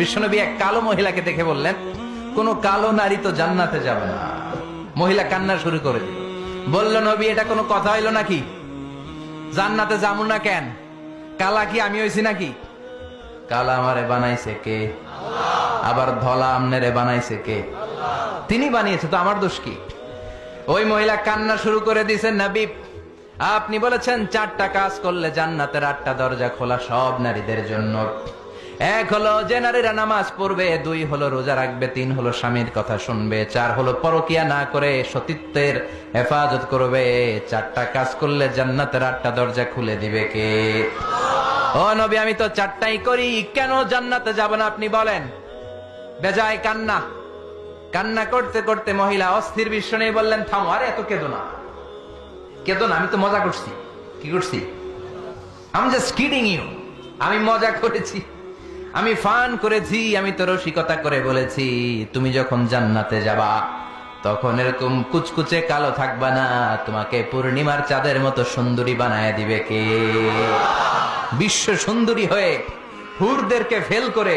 বিশ্বনবী এক কালো মহিলাকে দেখে বললেন, কোন কালো নারী তো জান্নাতে যাবে না। মহিলা কান্না শুরু করে বলল, নবী, এটা কোনো কথা হইল নাকি? জান্নাতে যাব না কেন? কালা কি আমি হইছি নাকি? কালা আমারে বানাইছে কে? আবার ধলা আমনেরে বানাইছে কে? তিনি বানিয়েছে, তো আমার দোষ কি? ওই মহিলা কান্না শুরু করে দিয়েছেন নবী, আপনি বলেছেন, চারটা কাজ করলে জান্নাতের আটটা দরজা খোলা সব নারীদের জন্য। এক হলো যে নারীরা নামাজ পড়বে, দুই হলো রোজা রাখবে, তিন হলো স্বামীর কথা শুনবে, চার হলো পরকিয়া না করে সতীত্বের হেফাজত করবে, চারটা কাজ করলে জান্নাতের আটটা দরজা খুলে দিবে কে? ও নবী, আমি তো চারটাই করি, কেন জান্নাতে যাব না আপনি বলেন? বেজায় কান্না। কান্না করতে করতে মহিলা অস্থির বিশ্ব নেই বললেন, থামো, আরে এত কেঁদো না। কেঁদো না, আমি তো মজা করছি। কি করছি? আমি জাস্ট কিডিং ইউ আমি মজা করেছি। আমি ফান করেছি, আমি তো রসিকতা করে বলেছি, তুমি যখন জান্নাতে যাবা, তখন এরকম কুচকুচে কালো থাকবা না, তোমাকে পূর্ণিমার চাঁদের মতো সুন্দরী বানায় দিবে কে? বিশ্ব সুন্দরী হয়ে হুরদেরকে ফেল করে